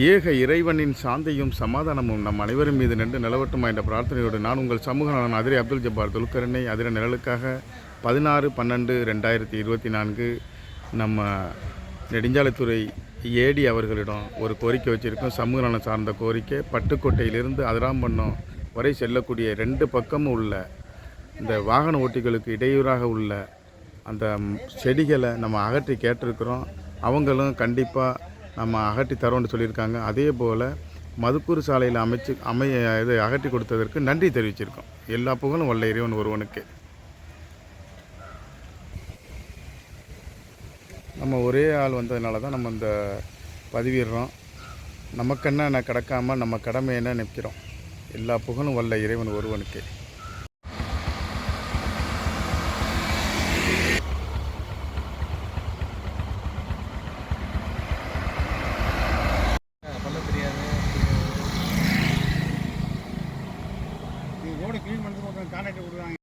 ஏக இறைவனின் சாந்தியும் சமாதானமும் நம் அனைவரும் மீது நின்று நிலவட்டுமா என்ற பிரார்த்தனையோடு நான் உங்கள் சமூக நலன் அதிரை அப்துல் ஜப்பார் துல்கரனை அதிர நிழலுக்காக பதினாறு பன்னெண்டு ரெண்டாயிரத்தி இருபத்தி நான்கு நம்ம நெடுஞ்சாலைத்துறை ஏடி அவர்களிடம் ஒரு கோரிக்கை வச்சுருக்கோம். சமூக நலன் சார்ந்த கோரிக்கை பட்டுக்கோட்டையிலிருந்து அதிராம்பண்ணம் வரை செல்லக்கூடிய ரெண்டு பக்கமும் உள்ள இந்த வாகன ஓட்டிகளுக்கு இடையூறாக உள்ள அந்த செடிகளை நம்ம அகற்றி கேட்டிருக்கிறோம். அவங்களும் கண்டிப்பாக நம்ம அகட்டி தரோன்னு சொல்லியிருக்காங்க. அதே போல் மதுக்கூர் சாலையில் அமைச்சு அமைய இது அகட்டி கொடுத்ததற்கு நன்றி தெரிவிச்சிருக்கோம். எல்லா புகழும் வல்ல இறைவன் ஒருவனுக்கு. நம்ம ஒரே ஆள் வந்ததுனால தான் நம்ம இந்த பதிவிடுறோம். நமக்கு என்ன கிடக்காம நம்ம கடமை என்ன நிற்கிறோம் எல்லா புகழும் வல்ல இறைவன் ஒருவனுக்கு. ரோடு க்ளீன் பண்ணுறதுக்கு ஒருத்தன் கான்ட்ராக்ட் விடுறாங்க